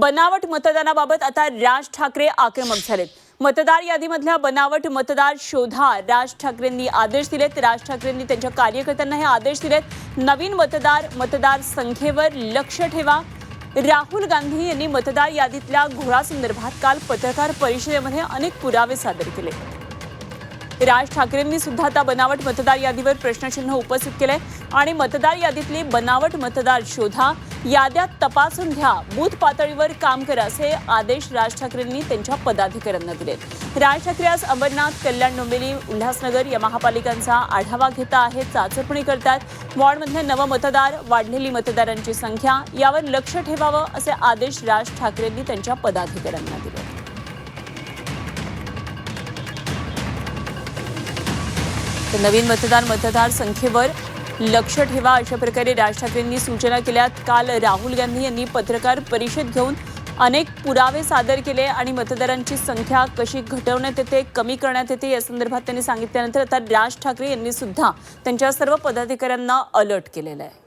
बनावट मतदानाबाबत आता राज ठाकरे आक्रमक झालेत. मतदार यादीमधल्या बनावट मतदार शोधा राज ठाकरेंनी आदेश दिलेत. राज ठाकरेंनी त्यांच्या कार्यकर्त्यांना हे आदेश दिलेत. नवीन मतदार मतदार संख्येवर लक्ष ठेवा. राहुल गांधी यांनी मतदार यादीतल्या घोळासंदर्भात काल पत्रकार परिषदेमध्ये अनेक पुरावे सादर केले. राज ठाकरेंनी सुद्धा आता बनावट मतदार यादीवर प्रश्नचिन्ह उपस्थित केलंय. आणि मतदार यादीतली बनावट मतदार शोधा याद्या तपासून घ्या. बूथ पातळीवर काम करा असे आदेश राज ठाकरेंनी त्यांच्या पदाधिकाऱ्यांना दिलेत. राज ठाकरे आज अंबरनाथ कल्याण डोंबिवली उल्हासनगर या महापालिकांचा आढावा घेता आहेत चाचपणी करतात. वॉर्डमधले नव मतदार वाढलेली मतदारांची संख्या यावर लक्ष ठेवावं असे आदेश राज ठाकरेंनी त्यांच्या पदाधिकाऱ्यांना दिले तर नवीन मतदार मतदार संख्येवर लक्ष ठेवा अशा प्रकारे राज ठाकरेंनी सूचना केल्यात काल राहुल गांधी यांनी पत्रकार परिषद घेऊन अनेक पुरावे सादर केले आणि मतदारांची संख्या कशी घटवण्यात येते कमी करण्यात येते या संदर्भात त्यांनी सांगितल्यानंतर आता राज ठाकरे यांनी सुद्धा त्यांच्या सर्व पदाधिकाऱ्यांना अलर्ट केलेलं आहे.